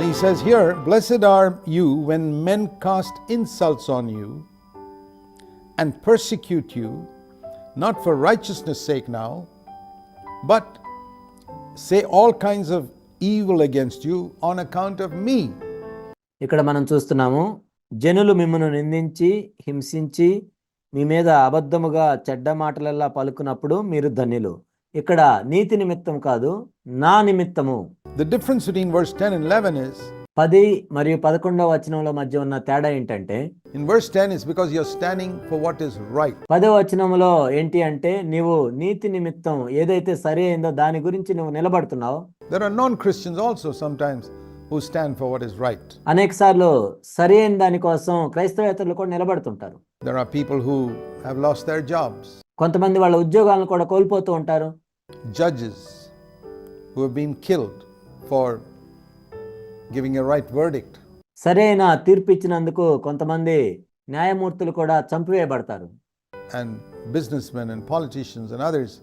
And he says here, Blessed are you when men cast insults on you and persecute you, not for righteousness' sake now, but say all kinds of evil against you on account of me. ఇక్కడ మనం చూస్తున్నాము జనులు మిమ్మల్ని నిందించి హింసించి మీ మీద అబద్ధముగా చెడ్డ మాటలల్లా పలుకున్నప్పుడు మీరు ధన్యులు ఇక్కడ నీతి నిమిత్తం కాదు నా నిమిత్తము The difference between verse 10 and 11 is పది మరియు పదకొండవ వచనంలో మధ్య ఉన్న తేడా ఏంటంటే in verse 10 is because you're standing for what is right. పదవ వచనంలో ఏంటి అంటే నీవు నీతి నిమిత్తం ఏదైతే సరి అయిందో దాని గురించి నువ్వు నిలబడుతున్నావు There are non Christians also sometimes who stand for what is right. అనేక సార్లు సరి అయిన దానికోసం క్రైస్తవేతరులు కూడా నిలబడుతుంటారు There are people who have lost their jobs, కొంతమంది వాళ్ళ ఉద్యోగాలను కూడా కోల్పోతూ ఉంటారు judges who have been killed For giving a right verdict సరైన తీర్పు ఇచ్చినందుకు కొంతమంది న్యాయమూర్తులు కూడా చంపివేయబడతారు. And businessmen and politicians and others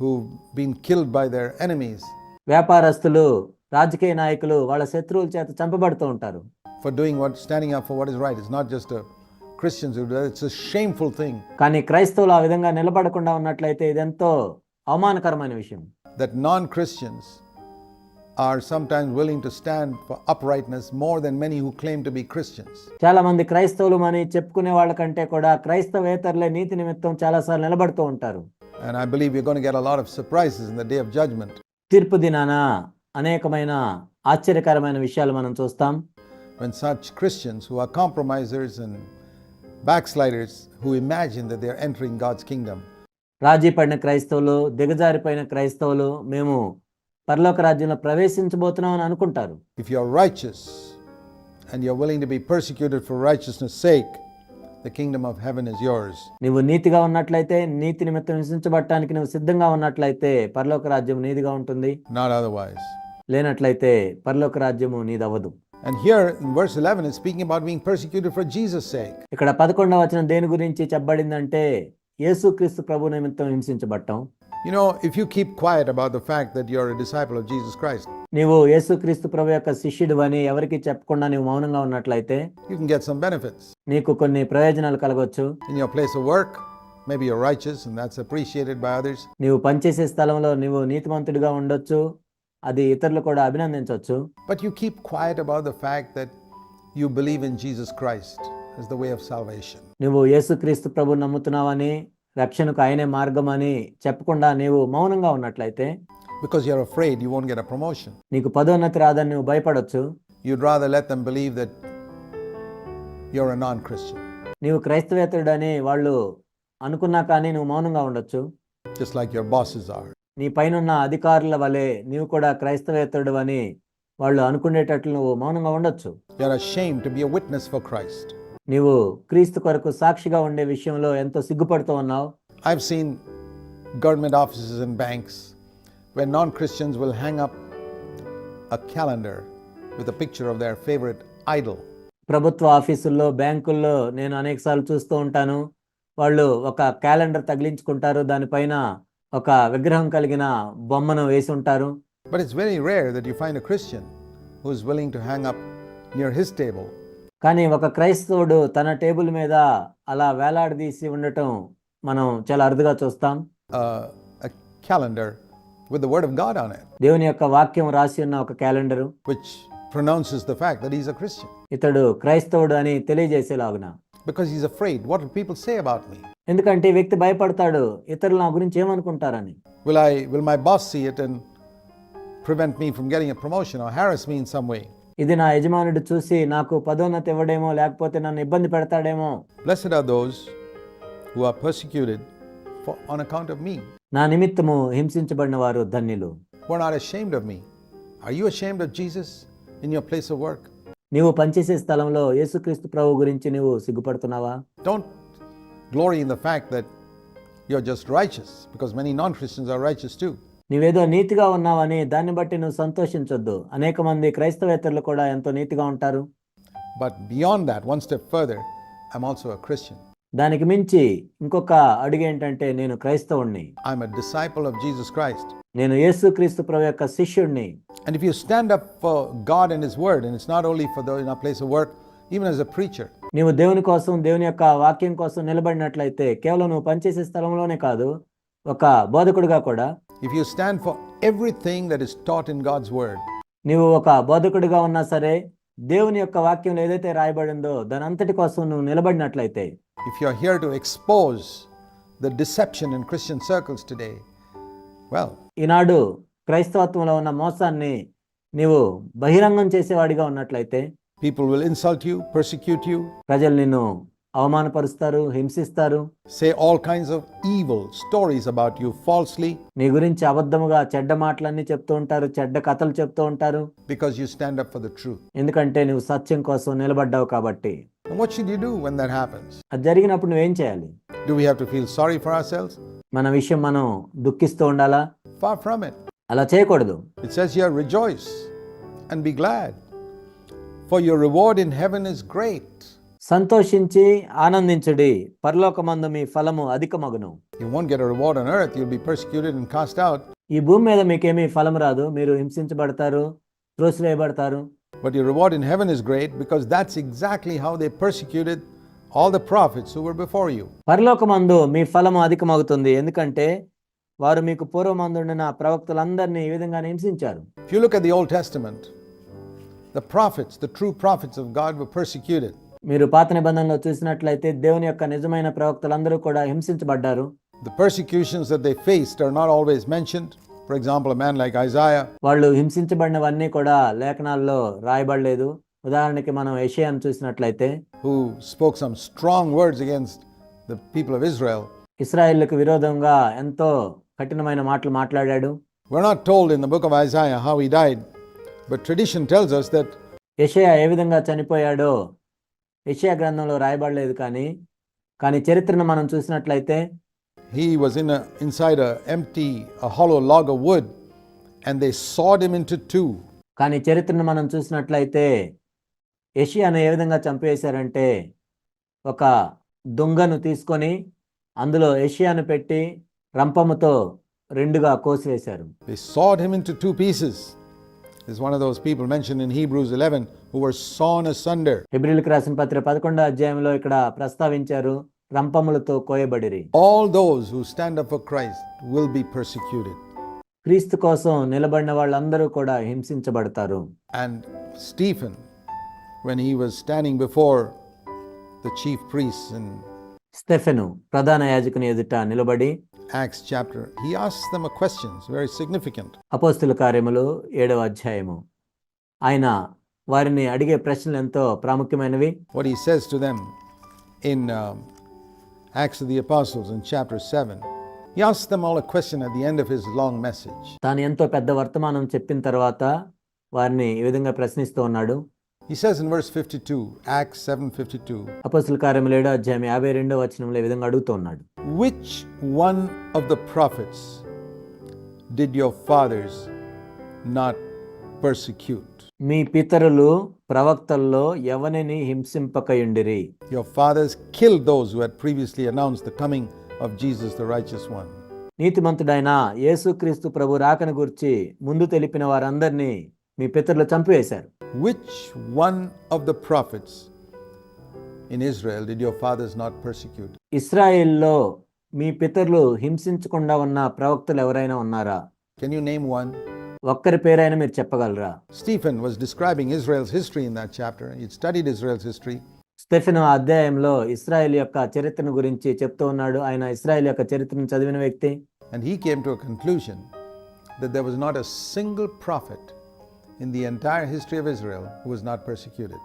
who been killed by their enemies వ్యాపారస్తులు రాజకీయ నాయకులు వాళ్ళ శత్రువుల చేత చంపబడుతూ ఉంటారు. For doing what standing up for what is right is not just Christians it's a shameful thing కానీ క్రైస్తవులు ఆ విధంగా నిలబడకుండా ఉన్నట్లయితే ఇదెంతో అవమానకరమైన విషయం. That non Christians are sometimes willing to stand for uprightness more than many who claim to be Christians. చాలా మంది క్రైస్తవులు అని చెప్పుకునే వాళ్ళకంటే కూడా క్రైస్తవేతరులే నీతి నిమిత్తం చాలాసార్లు నిలబడుతూ ఉంటారు And I believe you're going to get a lot of surprises in the day of judgment. తీర్పు దినాన అనేకమైన ఆశ్చర్యకరమైన విషయాలు మనం చూస్తాం when such Christians who are compromisers and backsliders who imagine that they're entering God's kingdom రాజీ పడిన క్రైస్తవులు దిగజారిపోయిన క్రైస్తవులు మేము పరలోక రాజ్యంలో ప్రవేశించబోతున్నాం అని అనుకుంటారు. If you are righteous and you are willing to be persecuted for righteousness sake the kingdom of heaven is yours నీవు నీతిగా ఉన్నట్లయితే నీతి నిమిత్తం హింసించబడటానికి నువ్వు సిద్ధంగా ఉన్నట్లయితే పరలోక రాజ్యం నీదిగా ఉంటుంది. నాట్ అదర్వైస్ లేనట్లయితే పరలోక రాజ్యము నీదవదు And here in verse 11 is speaking about being persecuted for Jesus sake. ఇక్కడ 11వ వచనం దేని గురించి చెప్పబడిందంటే యేసుక్రీస్తు ప్రభు నిమిత్తం హింసించబడటం. You know, if you keep quiet about the fact that you're a disciple of Jesus Christ, నీవు యేసుక్రీస్తు ప్రభు యొక్క శిష్యుడు అని ఎవరికి చెప్పకుండా నీవు మౌనంగా ఉన్నట్లయితే you can get some benefits. నీకు కొన్ని ప్రయోజనాలు కలగొచ్చు In your place of work, maybe you're righteous and that's appreciated by others. నీవు పనిచేసే స్థలంలో నీవు నీతిమంతుడిగా ఉండొచ్చు అది ఇతరులు కూడా అభినందించవచ్చు But you keep quiet about the fact that you believe in Jesus Christ as the way of salvation. నువ్వు యేసుక్రీస్తు ప్రభు నమ్ముతున్నావని రక్షణకు ఆయనే మార్గం అని చెప్పకుండా నీవు మౌనంగా ఉన్నట్లయితే because you are afraid you won't get a promotion నీకు పదోన్నతి రాదని నువ్వు భయపడొచ్చు. You'd rather let them believe that you are a non Christian నీవు క్రైస్తవేతరుడని వాళ్ళు అనుకున్నా కానీ నువ్వు మౌనంగా ఉండొచ్చు. Just like your bosses are నీ పైన అధికారుల వలె నీవు కూడా క్రైస్తవేతరుడు అని వాళ్ళు అనుకునేటట్లు నువ్వు మౌనంగా ఉండొచ్చు. You are ashamed to be a witness for Christ నీవు క్రీస్తు కొరకు సాక్షిగా ఉండే విషయంలో ఎంతో సిగ్గుపడుతూ ఉన్నావు? I've seen government offices and banks when non Christians will hang up a calendar with a picture of their favourite idol ప్రభుత్వ ఆఫీసుల్లో బ్యాంకుల్లో నేను అనేకసార్లు చూస్తూ ఉంటాను. వాళ్ళు ఒక క్యాలెండర్ తగిలించుకుంటారు. దానిపైన ఒక విగ్రహం కలిగిన బొమ్మను వేసి ఉంటారు. But it's very rare that you a Christian who is willing to hang up near his table కానీ ఒక క్రైస్తవుడు తన టేబుల్ మీద అలా వేలాడదీసి ఉండటం మనం చాలా అరుదుగా చూస్తాం uh, calendar with the Word of God on it, దేవుని యొక్క వాక్యం రాసి ఉన్న ఒక calendar which pronounces the fact that he's a Christian. ఇతడు క్రైస్తవుడు అని తెలియజేసేలాగున Because he's afraid. What will people say about me? ఎందుకంటే వ్యక్తి భయపడతాడు ఇతరులు నా గురించి ఏమనుకుంటారని Will I will my boss see it and prevent me from getting a promotion or harass me in some way? ఇది నా యజమానుడు చూసి నాకు పదోన్నతి ఇవ్వడేమో లేకపోతే నన్ను ఇబ్బంది పెడతాడేమో Blessed are those who are persecuted for, on account of me, నా నిమిత్తము హింసించబడిన వారు ధన్యులు who are not ashamed of me. Are you ashamed of Jesus in your place of work? నీవు పనిచేసే స్థలంలో యేసుక్రీస్తు ప్రభు గురించి నీవు సిగ్గుపడుతున్నావా Don't glory in the fact that you're just righteous, because many non Christians are righteous too. నీవేదో నీతిగా ఉన్నావని దాన్ని బట్టి నువ్వు సంతోషించొద్దు. అనేక మంది క్రైస్తవేతరులు కూడా ఎంతో నీతిగా ఉంటారు. But beyond that one step further I also a Christian దానికి మించి ఇంకొక అడుగు ఏంటంటే నేను క్రైస్తవుణ్ణి. I am disciple of Jesus Christ నేను యేసుక్రీస్తు ప్రభు యొక్క శిష్యుణ్ణి. And if you stand up for God and his word and it's not only for the in a place of work even as a preacher నీవు దేవుని కోసం దేవుని యొక్క వాక్యం కోసం నిలబడినట్లయితే కేవలం నువ్వు పనిచేసే స్థలంలోనే కాదు ఒక బోధకుడుగా కూడా. If you stand for everything that is taught in God's word నీవు ఒక బోధకుడిగా ఉన్నా సరే దేవుని యొక్క వాక్యం ఏదైతే రాయబడిందో దాని అంతటి కోసం నువ్వు నిలబడినట్లయితే. If you are here to expose the deception in Christian circles today well ఈనాడు క్రైస్తవత్వంలో ఉన్న మోసాన్ని నీవు బహిరంగం చేసేవాడిగా ఉన్నట్లయితే people will insult you persecute you ప్రజలు నిన్ను అవమానపరుస్తారు హింసిస్తారు. Say all kinds of evil stories about you falsely నీ గురించి అబద్ధముగా చెడ్డ మాటలన్నీ చెప్తూ ఉంటారు చెడ్డ కథలు చెప్తూ ఉంటారు. Because you stand up for the truth ఎందుకంటే నువ్వు సత్యం కోసం నిలబడ్డావు కాబట్టి. What should you do when that happens అది జరిగినప్పుడు నువ్వు ఏం చేయాలి? Do we have to feel sorry for our మన విషయం మనం దుఃఖిస్తూ ఉండాలా? ఫార్ ఫ్రమ్ ఇట్ అలా చేయకూడదు. It says you are rejoice and be glad for your reward in heaven is great సంతోషించి ఆనందించుడి పరలోకమందు మీ ఫలము అధికమగును You won't get a reward on earth, you'll be persecuted and cast out, ఈ భూమి మీద మీకేమీ ఫలం రాదు మీరు హింసించబడతారు త్రోసివేయబడతారు but your reward in heaven is great because that's exactly how they persecuted all the prophets who were before you. పరలోకమందు మీ ఫలము అధికమవుతుంది ఎందుకంటే వారు మీకు పూర్వమందుండిన ప్రవక్తలందరినీ ఈ విధంగా హింసించారు If you look at the Old Testament, the prophets, the true prophets of God, were persecuted. మీరు పాత నిబంధనలో చూసినట్లయితే దేవుని యొక్క నిజమైన ప్రవక్తలందరూ కూడా హింసించబడ్డారు The persecutions that they faced are not always mentioned. For example, a man like Isaiah, వాళ్ళు హింసించబడినవన్నీ కూడా లేఖనాల్లో రాయబడలేదు ఉదాహరణకి మనం ఏషియాను చూసినట్లయితే who spoke some strong words against the people of Israel, ఇస్రాయిల్కు విరోధంగా ఎంతో కఠినమైన మాటలు మాట్లాడాడు we're not told in the book of Isaiah how he died, but tradition tells us that యెషయా ఏ విధంగా చనిపోయాడో యెషయా గ్రంథంలో రాయబడలేదు కానీ కానీ చరిత్రను మనం చూసినట్లయితే he was in a, inside a empty, a hollow log of wood, and they sawed him into two. కానీ చరిత్రను మనం చూసినట్లయితే యెషయాను ఏ విధంగా చంపేశారంటే ఒక దొంగను తీసుకొని అందులో యెషయాను పెట్టి రంపముతో రెండుగా కోసివేశారు They sawed him into two pieces. Is one of those people mentioned in Hebrews 11 who were sawn asunder. హెబ్రిల్కి రాసిన పత్రిక పదకొండో అధ్యాయంలో ఇక్కడ ప్రస్తావించారు రంపములతో కోయబడిరి All those who stand up for Christ will be persecuted. క్రీస్తు కోసం నిలబడిన వాళ్ళందరూ కూడా హింసించబడతారు And Stephen, when he was standing before the chief priests in Stephen ప్రధాన యాజకుని ఎదుట నిలబడి Acts chapter, he asks them a question, it's very significant. అపోస్తుల కార్యములు ఏడవ అధ్యాయము ఆయన వారిని అడిగే ప్రశ్నలు ఎంతో ప్రాముఖ్యమైనవి What he says to them in um, Acts of the Apostles in chapter 7, he asks them all a question at the end of his long message. తాను ఎంతో పెద్ద వర్తమానం చెప్పిన తర్వాత వారిని ఈ విధంగా ప్రశ్నిస్తూ ఉన్నాడు ఈ says in verse fifty two Acts seven fifty two అపస్సుల కార్యం లేడు అధ్యాయం యాభై రెండో విధంగా అడుగుతున్నాడు which one of the prophets did your fathers not persecute మీ పితరులు ప్రవక్తల్లో ఎవరిని హింసింపకయుండిరి? Your fathers kill those who previously announce the coming of Jesus the righteous one నీతిమంతుడైన యేసుక్రీస్తు ప్రభు రాకను గురించి ముందు తెలిపిన వారందరినీ మీ పితరులు చంపివేశారు. Which one of the prophets in Israel did your fathers not persecute? ఇస్రాయేల్లో మీ పితరులు హింసించకుండా ఉన్న ప్రవక్తలు ఎవరైనా ఉన్నారా Can you name one? ఒక్కరి పేరైనా మీరు చెప్పగలరా Stephen was describing Israel's history in that chapter. He'd studied Israel's history. Stephen ఆ అధ్యాయంలో ఇస్రాయేల్ యొక్క చరిత్రను గురించి చెప్తూ ఉన్నాడు ఆయన ఇస్రాయేల్ యొక్క చరిత్రను చదివిన వ్యక్తి And he came to a conclusion that there was not a single prophet in the entire history of Israel who was not persecuted.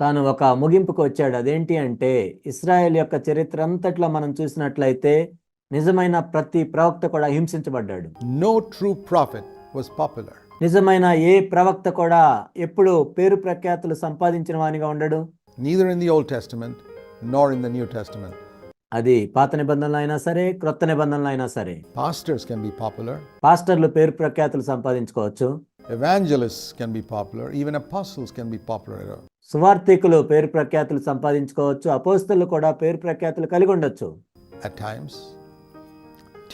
తాను ఒక ముగింపుకు వచ్చాడు అదేంటి అంటే ఇస్రాయేల్ యొక్క చరిత్ర అంతట్లో మనం చూసినట్లయితే నిజమైన ప్రతి ప్రవక్త కూడా హింసించబడ్డాడు No true prophet was popular. నిజమైన ఏ ప్రవక్త కూడా ఎప్పుడు పేరు ప్రఖ్యాతులు సంపాదించిన వానిగా ఉండడు neither in the Old Testament nor in the New Testament. అది పాత నిబంధనలు అయినా సరే క్రొత్త నిబంధనలు అయినా సరే Pastors can be popular, పాస్టర్లు పేరు ప్రఖ్యాతులు సంపాదించుకోవచ్చు evangelist can be popular even apostles can be popular సువార్థికులు పేరు ప్రఖ్యాతులు సంపాదించుకోవచ్చు అపోస్తలు కూడా పేరు ప్రఖ్యాతులు కలిగి ఉండొచ్చు. At times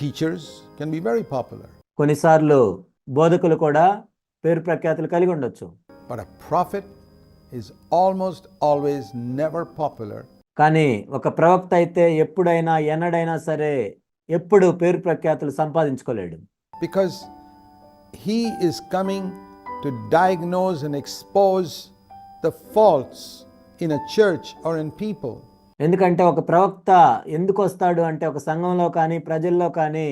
teachers can be very popular కొన్నిసార్లు బోధకులు కూడా పేరు ప్రఖ్యాతులు కలిగి ఉండొచ్చు. But a prophet is almost always never popular కానీ ఒక ప్రవక్త అయితే ఎప్పుడైనా ఎన్నడైనా సరే ఎప్పుడు పేరు ప్రఖ్యాతులు సంపాదించుకోలేడు. Because he is coming to diagnose and expose the faults in a church or in people. ఎందుకంటే ఒక ప్రవక్త ఎందుకు వస్తాడు అంటే ఒక సంఘంలో కానీ ప్రజల్లో కానీ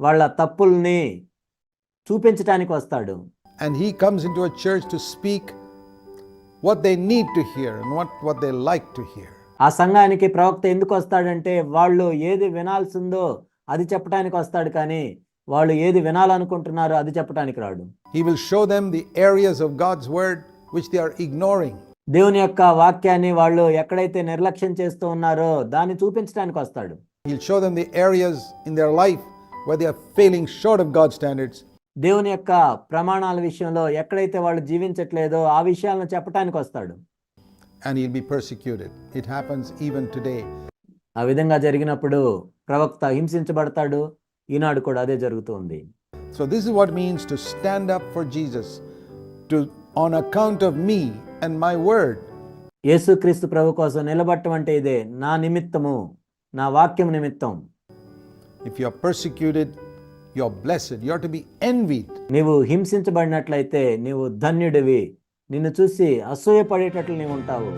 వాళ్ళ తప్పుల్ని చూపించడానికి వస్తాడు And he comes into a church to speak what they need to hear and what, what they like to hear. ఆ సంఘానికి ప్రవక్త ఎందుకు వస్తాడంటే వాళ్ళు ఏది వినాల్సిందో అది చెప్పడానికి వస్తాడు కానీ వాళ్ళు ఏది వినాలనుకుంటున్నారో అది చెప్పడానికి రాడు. He will show them the areas of God's word which they are ignoring దేవుని యొక్క వాక్యాన్ని వాళ్ళు ఎక్కడైతే నిర్లక్ష్యం చేస్తూ ఉన్నారో దాన్ని చూపించడానికి వస్తాడు. He show them the areas in their life where they are failing short of God's standards దేవుని యొక్క ప్రమాణాల విషయంలో ఎక్కడైతే వాళ్ళు జీవించట్లేదో ఆ విషయాలను చెప్పడానికి వస్తాడు. And he will be persecuted it happens even today ఆ విధంగా జరిగినప్పుడు ప్రవక్త హింసించబడతాడు. ఈనాడు కూడా అదే జరుగుతుంది. So this is what means to stand up for Jesus to on account of me and my word యేసుక్రీస్తు ప్రభు కోసం నిలబడటం అంటే ఇదే నా నిమిత్తము నా వాక్యం నిమిత్తం. If you are persecuted you are blessed you are to be envied నీవు హింసించబడినట్లయితే నీవు ధన్యుడివి. నిన్ను చూసి అసూయపడేటట్లు నీవు ఉంటావు.